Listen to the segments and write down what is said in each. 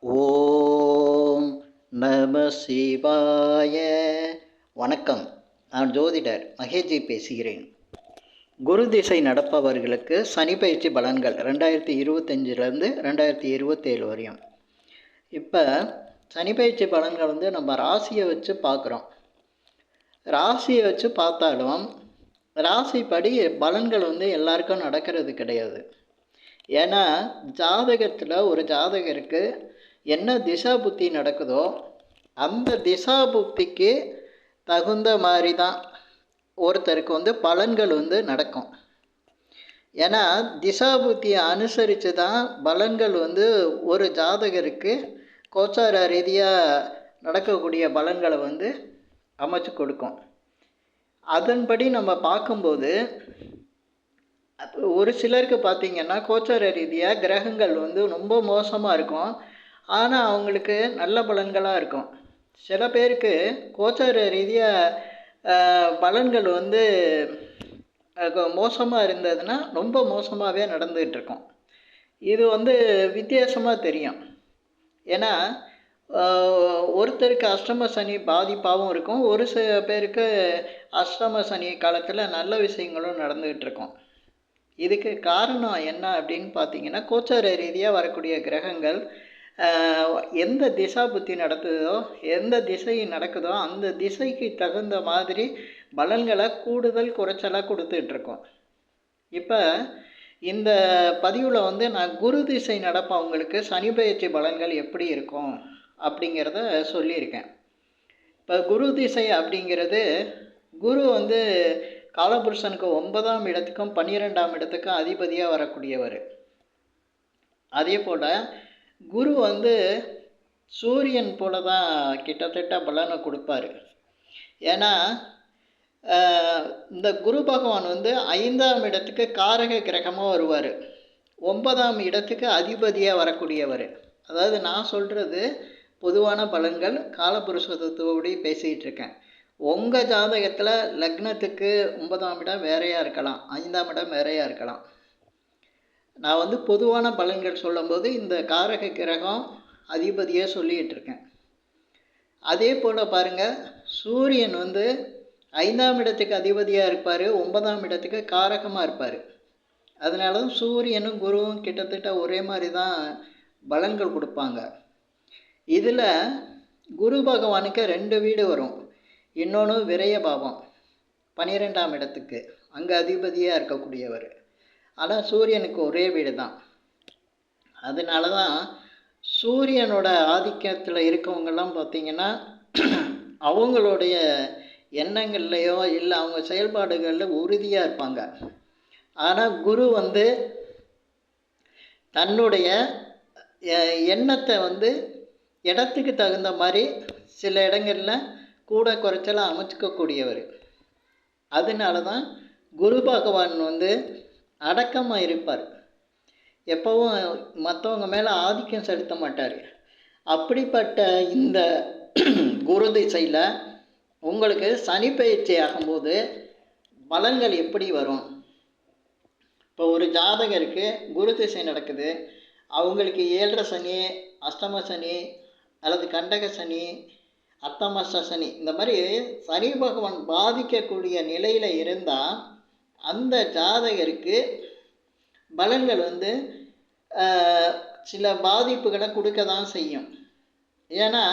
ஓம் நம சிவாய. வணக்கம். நான் ஜோதிடர் மகேஜி பேசுகிறேன். குரு திசை நடப்பவர்களுக்கு சனி பயிற்சி பலன்கள் ரெண்டாயிரத்தி இருபத்தஞ்சிலேருந்து ரெண்டாயிரத்தி இருபத்தேழு வரையும். இப்போ சனி பயிற்சி பலன்கள் வந்து நம்ம ராசியை வச்சு பார்க்குறோம். ராசியை வச்சு பார்த்தாலும் ராசிப்படி பலன்கள் வந்து எல்லாருக்கும் நடக்கிறது கிடையாது. ஏன்னா ஜாதகத்தில் ஒரு ஜாதகருக்கு என்ன திசா புத்தி நடக்குதோ அந்த திசா புத்திக்கு தகுந்த மாதிரி தான் ஒருத்தருக்கு வந்து பலன்கள் வந்து நடக்கும். ஏன்னா திசா புத்தியை அனுசரித்து தான் பலன்கள் வந்து ஒரு ஜாதகருக்கு கோச்சார ரீதியாக நடக்கக்கூடிய பலன்களை வந்து அமைச்சு கொடுக்கும். அதன்படி நம்ம பார்க்கும்போது ஒரு சிலருக்கு பார்த்திங்கன்னா கோச்சார ரீதியாக கிரகங்கள் வந்து ரொம்ப மோசமாக இருக்கும். ஆனால் அவங்களுக்கு நல்ல பலன்களாக இருக்கும். சில பேருக்கு கோச்சார ரீதியாக பலன்கள் வந்து மோசமாக இருந்ததுன்னா ரொம்ப மோசமாகவே நடந்துகிட்ருக்கும். இது வந்து வித்தியாசமாக தெரியும். ஏன்னா ஒருத்தருக்கு அஷ்டம சனி பாதிப்பாகவும் இருக்கும். ஒரு சில பேருக்கு அஷ்டம சனி காலத்தில் நல்ல விஷயங்களும் நடந்துகிட்டு இருக்கும் இதுக்கு காரணம் என்ன அப்படின்னு பார்த்தீங்கன்னா கோச்சார ரீதியாக வரக்கூடிய கிரகங்கள் எந்த திசா புத்தி நடத்துதோ எந்த திசை நடக்குதோ அந்த திசைக்கு தகுந்த மாதிரி பலன்களை கூடுதல் குறைச்சலாக கொடுத்துட்ருக்கோம். இப்போ இந்த பதிவில் வந்து நான் குரு திசை நடப்பவங்களுக்கு சனி பயிற்சி பலன்கள் எப்படி இருக்கும் அப்படிங்கிறத சொல்லியிருக்கேன். இப்போ குரு திசை அப்படிங்கிறது குரு வந்து காலபுருஷனுக்கு ஒன்பதாம் இடத்துக்கும் பன்னிரெண்டாம் இடத்துக்கும் அதிபதியாக வரக்கூடியவர். அதே போல் குரு வந்து சூரியன் போல தான் கிட்டத்தட்ட பலனை கொடுப்பார். ஏன்னா இந்த குரு பகவான் வந்து ஐந்தாம் இடத்துக்கு காரக கிரகமாக வருவார். ஒன்பதாம் இடத்துக்கு அதிபதியாக வரக்கூடியவர். அதாவது நான் சொல்கிறது பொதுவான பலன்கள் காலபுருஷத்தோடு பேசிகிட்டு இருக்கேன். உங்கள் ஜாதகத்தில் லக்னத்துக்கு ஒன்பதாம் இடம் வேறையாக இருக்கலாம். ஐந்தாம் இடம் வேறையாக இருக்கலாம். நான் வந்து பொதுவான பலன்கள் சொல்லும்போது இந்த காரக கிரகம் அதிபதியாக சொல்லிகிட்டு இருக்கேன் அதே போல் பாருங்கள் சூரியன் வந்து ஐந்தாம் இடத்துக்கு அதிபதியாக இருப்பார் ஒன்பதாம் இடத்துக்கு காரகமாக இருப்பார். அதனால தான் சூரியனும் குருவும் கிட்டத்தட்ட ஒரே மாதிரி தான் பலன்கள் கொடுப்பாங்க. இதில் குரு பகவானுக்கு ரெண்டு வீடு வரும். இன்னொன்று விரய பாவம் பன்னிரெண்டாம் இடத்துக்கு அங்கே அதிபதியாக இருக்கக்கூடியவர். ஆனால் சூரியனுக்கு ஒரே வீடு தான் அதனால தான் சூரியனோட ஆதிக்கத்தில் இருக்கவங்கெல்லாம் பார்த்திங்கன்னா அவங்களுடைய எண்ணங்கள்லையோ இல்லை அவங்க செயல்பாடுகளில் உறுதியாக இருப்பாங்க. ஆனால் குரு வந்து தன்னுடைய எண்ணத்தை வந்து இடத்துக்கு தகுந்த மாதிரி சில இடங்களில் கூட குறைச்சலாக அமைச்சிக்கக்கூடியவர். அதனால தான் குரு பகவான் வந்து அடக்கமாக இருப்பார். எப்போவும் மற்றவங்க மேலே ஆதிக்கம் செலுத்த மாட்டார். அப்படிப்பட்ட இந்த குரு திசையில் உங்களுக்கு சனி பயிற்சி ஆகும்போது பலன்கள் எப்படி வரும்? இப்போ ஒரு ஜாதகருக்கு குரு திசை நடக்குது. அவங்களுக்கு ஏழரை சனி அஷ்டம சனி அல்லது கண்டக சனி அத்தமச சனி இந்த மாதிரி சனி பகவான் பாதிக்கக்கூடிய நிலையில் இருந்தால் அந்த ஜாதகருக்கு பலன்கள் வந்து சில பாதிப்புகளை கொடுக்க தான் செய்யும். ஏன்னா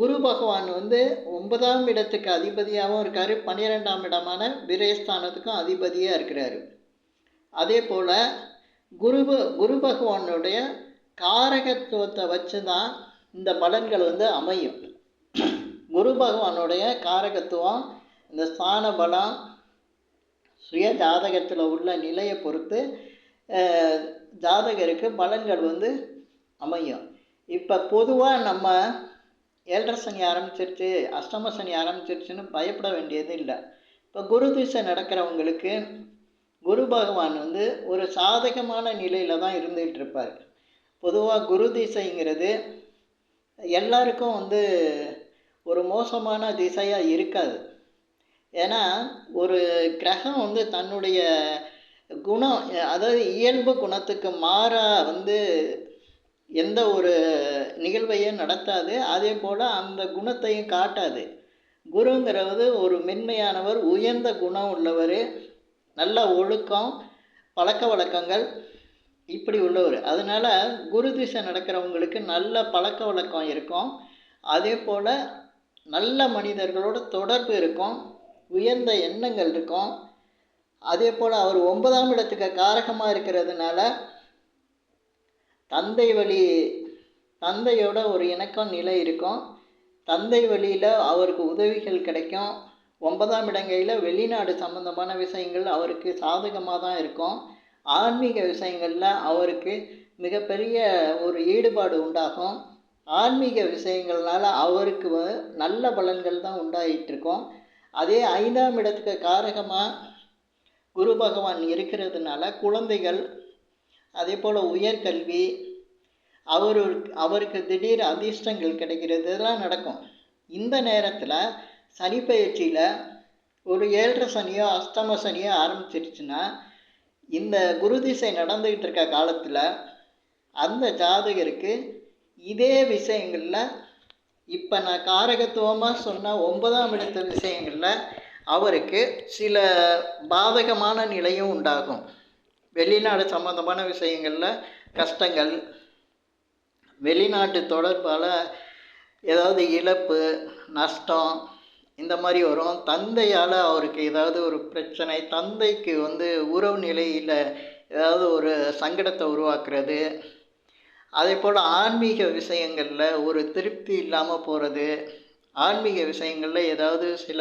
குரு பகவான் வந்து ஒன்பதாம் இடத்துக்கு அதிபதியாகவும் இருக்கார். பன்னிரெண்டாம் இடமான விரயஸ்தானத்துக்கும் அதிபதியாக இருக்கிறாரு. அதே போல் குரு குரு பகவானுடைய காரகத்துவத்தை வச்சு தான் இந்த பலன்கள் வந்து அமையும். குரு பகவானுடைய காரகத்துவம் இந்த ஸ்தான பலம் சுய ஜாதகத்தில் உள்ள நிலையை பொறுத்து ஜாதகருக்கு பலன்கள் வந்து அமையும். இப்போ பொதுவாக நம்ம ஏழரை சனி ஆரம்பிச்சிருச்சு அஷ்டம சனி ஆரம்பிச்சிருச்சுன்னு பயப்பட வேண்டியது இல்லை. இப்போ குரு திசை நடக்கிறவங்களுக்கு குரு பகவான் வந்து ஒரு சாதகமான நிலையில் தான் இருந்துகிட்டு இருப்பார். பொதுவாக குரு திசைங்கிறது எல்லாருக்கும் வந்து ஒரு மோசமான திசையாக இருக்காது. ஏன்னா ஒரு கிரகம் வந்து தன்னுடைய குணம் அதாவது இயல்பு குணத்துக்கு மாறாக வந்து எந்த ஒரு நிகழ்வையும் நடத்தாது. அதே போல் அந்த குணத்தையும் காட்டாது. குருங்கிறது ஒரு மென்மையானவர் உயர்ந்த குணம் உள்ளவர் நல்ல ஒழுக்கம் பழக்க வழக்கங்கள் இப்படி உள்ளவர். அதனால் குரு திசை நடக்கிறவங்களுக்கு நல்ல பழக்க வழக்கம் இருக்கும். அதே போல் நல்ல மனிதர்களோட தொடர்பு இருக்கும். உயர்ந்த எண்ணங்கள் இருக்கும். அதே போல் அவர் ஒன்பதாம் இடத்துக்கு காரகமாக இருக்கிறதுனால தந்தை வழி தந்தையோட ஒரு இணக்கம் நிலை இருக்கும். தந்தை வழியில் அவருக்கு உதவிகள் கிடைக்கும். ஒன்பதாம் இடங்கையில் வெளிநாடு சம்மந்தமான விஷயங்கள் அவருக்கு சாதகமாக தான் இருக்கும். ஆன்மீக விஷயங்களில் அவருக்கு மிகப்பெரிய ஒரு ஈடுபாடு உண்டாகும். ஆன்மீக விஷயங்கள்னால அவருக்கு வ- நல்ல பலன்கள் தான் உண்டாகிட்டு இருக்கோம் அதே ஐந்தாம் இடத்துக்கு காரகமாக குரு பகவான் இருக்கிறதுனால குழந்தைகள் அதே போல் உயர்கல்வி அவரு அவருக்கு திடீர் அதிர்ஷ்டங்கள் கிடைக்கிறது இதெல்லாம் நடக்கும். இந்த நேரத்தில் சனி பயிற்சியில் ஒரு ஏழரை சனியோ அஷ்டம சனியோ ஆரம்பிச்சிருச்சுன்னா இந்த குரு திசை நடந்துக்கிட்டு இருக்க காலத்தில் அந்த ஜாதகருக்கு இதே விஷயங்களில் இப்போ நான் காரகத்துவமாக சொன்ன ஒன்பதாம் இடத்து விஷயங்களில் அவருக்கு சில பாதகமான நிலையும் உண்டாகும். வெளிநாடு சம்மந்தமான விஷயங்களில் கஷ்டங்கள் வெளிநாட்டு தொடர்பால் ஏதாவது இழப்பு நஷ்டம் இந்த மாதிரி வரும். தந்தையால் அவருக்கு ஏதாவது ஒரு பிரச்சனை தந்தைக்கு வந்து உறவு நிலையில் ஏதாவது ஒரு சங்கடத்தை உருவாக்குறது அதே போல் ஆன்மீக விஷயங்களில் ஒரு திருப்தி இல்லாமல் போகிறது ஆன்மீக விஷயங்களில் ஏதாவது சில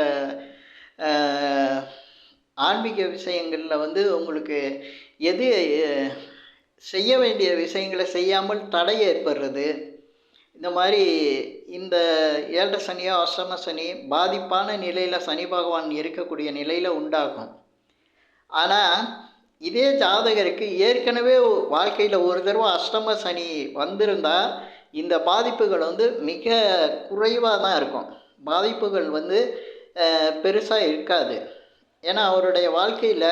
ஆன்மீக விஷயங்களில் வந்து உங்களுக்கு எது செய்ய வேண்டிய விஷயங்களை செய்யாமல் தடை ஏற்படுறது. இந்த மாதிரி இந்த ஏழரை சனியோ அஷ்டம சனி பாதிப்பான நிலையில் சனி பகவான் இருக்கக்கூடிய நிலையில் உண்டாகும். ஆனால் இதே ஜாதகருக்கு ஏற்கனவே வாழ்க்கையில் ஒரு தடவை அஷ்டம சனி வந்திருந்தால் இந்த பாதிப்புகள் வந்து மிக குறைவாக தான் இருக்கும். பாதிப்புகள் வந்து பெருசாக இருக்காது. ஏன்னா அவருடைய வாழ்க்கையில்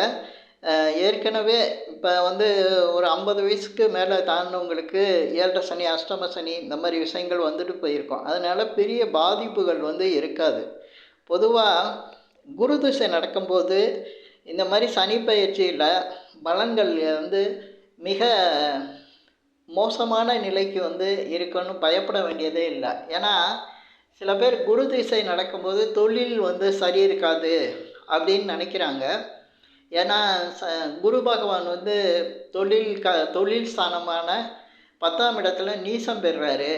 ஏற்கனவே இப்போ வந்து ஒரு ஐம்பது வயசுக்கு மேலே தாண்டினவங்களுக்கு ஏழரை சனி அஷ்டம சனி இந்த மாதிரி விஷயங்கள் வந்துட்டு போயிருக்கோம். அதனால் பெரிய பாதிப்புகள் வந்து இருக்காது. பொதுவாக குரு திசை நடக்கும்போது இந்த மாதிரி சனி பயிற்சியில் பலன்கள் வந்து மிக மோசமான நிலைக்கு வந்து இருக்குன்னு பயப்பட வேண்டியதே இல்லை. ஏன்னா சில பேர் குரு திசை நடக்கும்போது தொழில் வந்து சரி இருக்காது அப்படின்னு நினைக்கிறாங்க. ஏன்னா ச குரு பகவான் வந்து தொழில் க தொழில் ஸ்தானமான பத்தாம் இடத்துல நீசம் பெறுறாரு.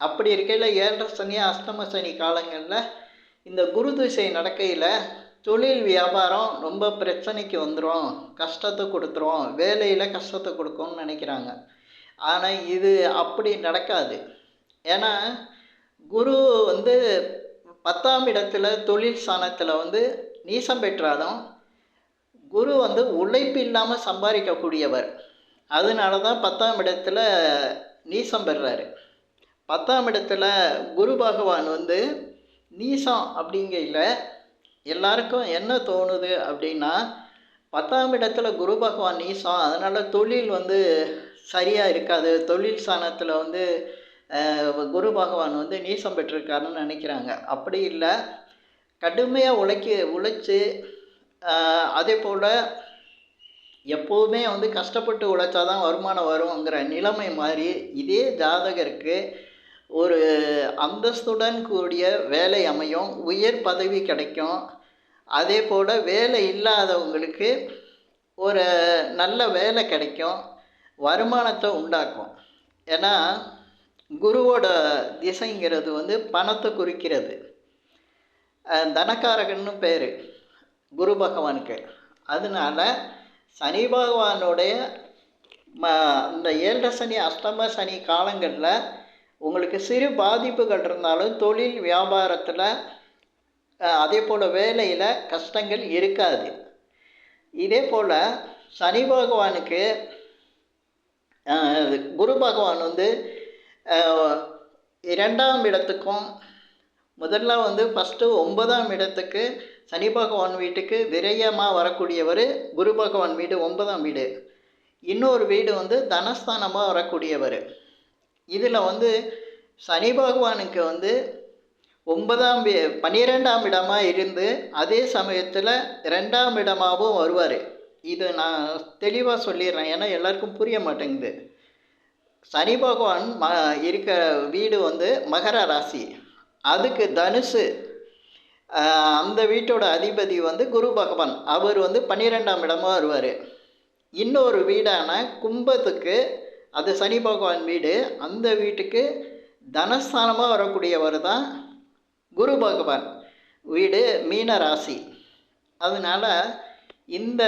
அப்படி இருக்கையில் ஏழரை சனி அஷ்டம சனி காலங்களில் இந்த குரு திசை நடக்கையில் தொழில் வியாபாரம் ரொம்ப பிரச்சனைக்கு வந்துடும் கஷ்டத்தை கொடுத்துரும். வேலையில் கஷ்டத்தை கொடுக்கும்னு நினைக்கிறாங்க. ஆனால் இது அப்படி நடக்காது. ஏன்னா குரு வந்து பத்தாம் இடத்துல தொழில் ஸ்தானத்தில் வந்து நீசம் பெற்றாலும் குரு வந்து உழைப்பு இல்லாமல் சம்பாதிக்கக்கூடியவர். அதனால தான் பத்தாம் இடத்துல நீசம் பெறுறாரு பத்தாம் இடத்துல குரு பகவான் வந்து நீசம் அப்படிங்கையில் எல்லாருக்கும் என்ன தோணுது அப்படின்னா பத்தாம் இடத்துல குரு பகவான் நீசம் அதனால் தொழில் வந்து சரியாக இருக்காது. தொழில் சாணத்தில் வந்து குரு பகவான் வந்து நீசம் பெற்றிருக்காருன்னு நினைக்கிறாங்க. அப்படி இல்லை. கடுமையாக உழைக்க உழைச்சி அதே போல் எப்போவுமே வந்து கஷ்டப்பட்டு உழைச்சா தான் வருமானம் வருங்கிற நிலைமை மாதிரி இதே ஜாதகருக்கு ஒரு அந்தஸ்துடன் கூடிய வேலை அமையும் உயர் பதவி கிடைக்கும். அதே போல் வேலை இல்லாதவங்களுக்கு ஒரு நல்ல வேலை கிடைக்கும் வருமானத்தை உண்டாக்கும். ஏன்னா குருவோட திசைங்கிறது வந்து பணத்தை குறிக்கிறது. தனக்காரகன்னு பேர் குரு பகவானுக்கு. அதனால சனி பகவானுடைய ம இந்த ஏழரை சனி அஷ்டம சனி காலங்களில் உங்களுக்கு சிறு பாதிப்புகள் இருந்தாலும் தொழில் வியாபாரத்தில் அதே போல் வேலையில் கஷ்டங்கள் இருக்காது. இதே போல் சனி பகவானுக்கு குரு பகவான் வந்து இரண்டாம் இடத்துக்கும் முதல்ல வந்து ஃபஸ்ட்டு ஒன்பதாம் இடத்துக்கு சனி பகவான் வீட்டுக்கு விரயமாக வரக்கூடியவர் குரு பகவான் வீடு ஒன்பதாம் வீடு. இன்னொரு வீடு வந்து தனஸ்தானமாக வரக்கூடியவர். இதில் வந்து சனி பகவானுக்கு வந்து ஒன்பதாம் பன்னிரெண்டாம் இடமாக இருந்து அதே சமயத்தில் ரெண்டாம் இடமாகவும் வருவார். இது நான் தெளிவாக சொல்லிடுறேன் ஏன்னா எல்லாருக்கும் புரிய மாட்டேங்குது. சனி பகவான் ம இருக்க வீடு வந்து மகர ராசி. அதுக்கு தனுசு அந்த வீட்டோட அதிபதி வந்து குரு பகவான். அவர் வந்து பன்னிரெண்டாம் இடமாக வருவார். இன்னொரு வீடான கும்பத்துக்கு அது சனி பகவான் வீடு. அந்த வீட்டுக்கு தனஸ்தானமாக வரக்கூடியவர் தான் குரு பகவான். வீடு மீன ராசி. அதனால் இந்த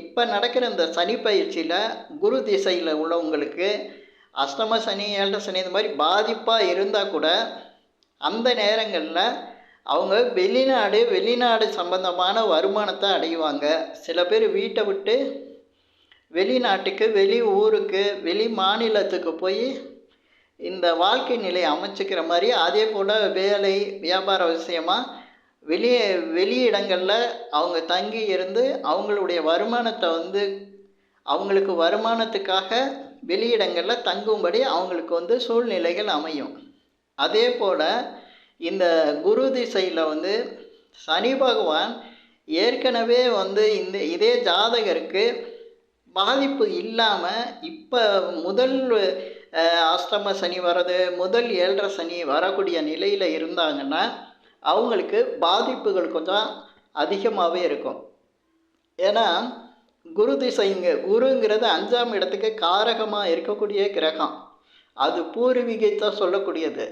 இப்போ நடக்கிற இந்த சனி பயிற்சியில் குரு திசையில் உள்ளவங்களுக்கு அஷ்டம சனி ஏழரை சனி இந்த மாதிரி பாதிப்பாக இருந்தால் கூட அந்த நேரங்களில் அவங்க வெளிநாடு வெளிநாடு சம்பந்தமான வருமானத்தை அடைவாங்க. சில பேர் வீட்டை விட்டு வெளிநாட்டுக்கு வெளி ஊருக்கு வெளி மாநிலத்துக்கு போய் இந்த வாழ்க்கை நிலை அமைச்சிக்கிற மாதிரி அதே போல் வேலை வியாபார விஷயமாக வெளியே வெளியிடங்களில் அவங்க தங்கி இருந்து அவங்களுடைய வருமானத்தை வந்து அவங்களுக்கு வருமானத்துக்காக வெளியிடங்களில் தங்கும்படி அவங்களுக்கு வந்து சூழ்நிலைகள் அமையும். அதே போல் இந்த குரு திசையில் வந்து சனி பகவான் ஏற்கனவே வந்து இந்த இதே ஜாதகருக்கு பாதிப்பு இல்லாமல் இப்போ முதல் அஷ்டம சனி வர்றது முதல் ஏழரை சனி வரக்கூடிய நிலையில் இருந்தாங்கன்னா அவங்களுக்கு பாதிப்புகள் கொஞ்சம் அதிகமாகவே இருக்கும். ஏன்னா குரு திசைங்க குருங்கிறது அஞ்சாம் இடத்துக்கு காரகமாக இருக்கக்கூடிய கிரகம். அது பூர்வீகத்தை சொல்லக்கூடியது.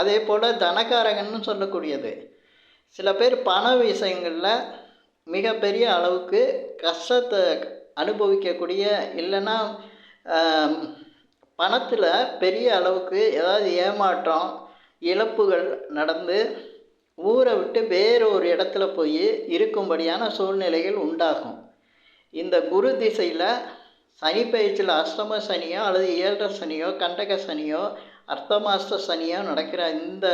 அதே போல் தனகாரகன்னு சொல்லக்கூடியது. சில பேர் பண விஷயங்களில் மிகப்பெரிய அளவுக்கு கஷ்டத்தை அனுபவிக்கக்கூடிய இல்லைன்னா பணத்தில் பெரிய அளவுக்கு ஏதாவது ஏமாற்றம் இழப்புகள் நடந்து ஊரை விட்டு வேறு ஒரு இடத்துல போய் இருக்கும்படியான சூழ்நிலைகள் உண்டாகும். இந்த குரு திசையில் சனி பயிற்சியில் அஷ்டம சனியோ அல்லது ஏழரை சனியோ கண்டக சனியோ அர்த்தமாஸ்த சனியோ நடக்கிற இந்த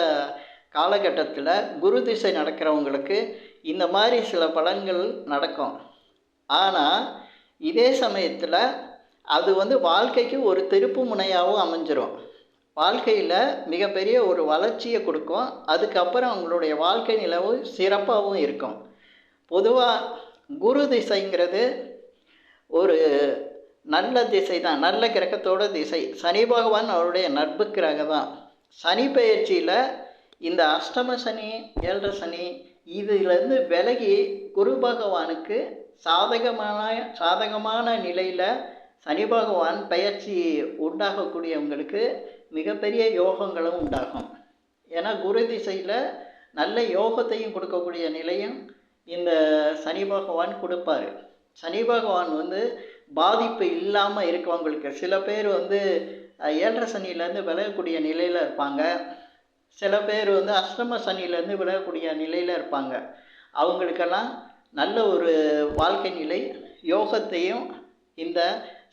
காலகட்டத்தில் குரு திசை நடக்கிறவங்களுக்கு இந்த மாதிரி சில பலன்கள் நடக்கும். ஆனால் இதே சமயத்தில் அது வந்து வாழ்க்கைக்கு ஒரு திருப்பு முனையாகவும் அமைஞ்சிரும். வாழ்க்கையில் மிகப்பெரிய ஒரு வளர்ச்சியை கொடுக்கும். அதுக்கப்புறம் அவங்களுடைய வாழ்க்கை நிலவும் சிறப்பாகவும் இருக்கும். பொதுவாக குரு திசைங்கிறது ஒரு நல்ல திசை தான். நல்ல கிரகத்தோட திசை. சனி பகவான் அவருடைய நட்பு கிரகம் தான். சனி பயிற்சியில் இந்த அஷ்டம சனி ஏழரை சனி இதுலேருந்து விலகி குரு பகவானுக்கு சாதகமான சாதகமான நிலையில் சனி பகவான் பயிற்சி உண்டாகக்கூடியவங்களுக்கு மிகப்பெரிய யோகங்களும் உண்டாகும். ஏன்னா குரு திசையில் நல்ல யோகத்தையும் கொடுக்கக்கூடிய நிலையும் இந்த சனி பகவான் கொடுப்பார். சனி பகவான் வந்து பாதிப்பு இல்லாமல் இருக்கவங்களுக்கு சில பேர் வந்து ஏழரை சனியிலேருந்து விலகக்கூடிய நிலையில் இருப்பாங்க. சில பேர் வந்து அஷ்டம சனியிலேருந்து விலகக்கூடிய நிலையில் இருப்பாங்க. அவங்களுக்கெல்லாம் நல்ல ஒரு வாழ்க்கை நிலை யோகத்தையும் இந்த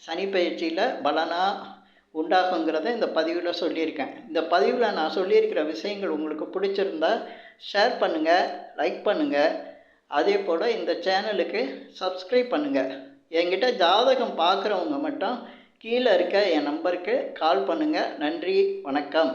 சனி பயிற்சியில் பலனாக உண்டாகுங்கிறத இந்த பதிவில் சொல்லியிருக்கேன். இந்த பதிவில் நான் சொல்லியிருக்கிற விஷயங்கள் உங்களுக்கு பிடிச்சிருந்தா ஷேர் பண்ணுங்கள் லைக் பண்ணுங்கள் அதே போல் இந்த சேனலுக்கு சப்ஸ்கிரைப் பண்ணுங்கள் என்கிட்ட ஜாதகம் பார்க்குறவங்க மட்டும் கீழே இருக்க என் நம்பருக்கு கால் பண்ணுங்கள் நன்றி வணக்கம்.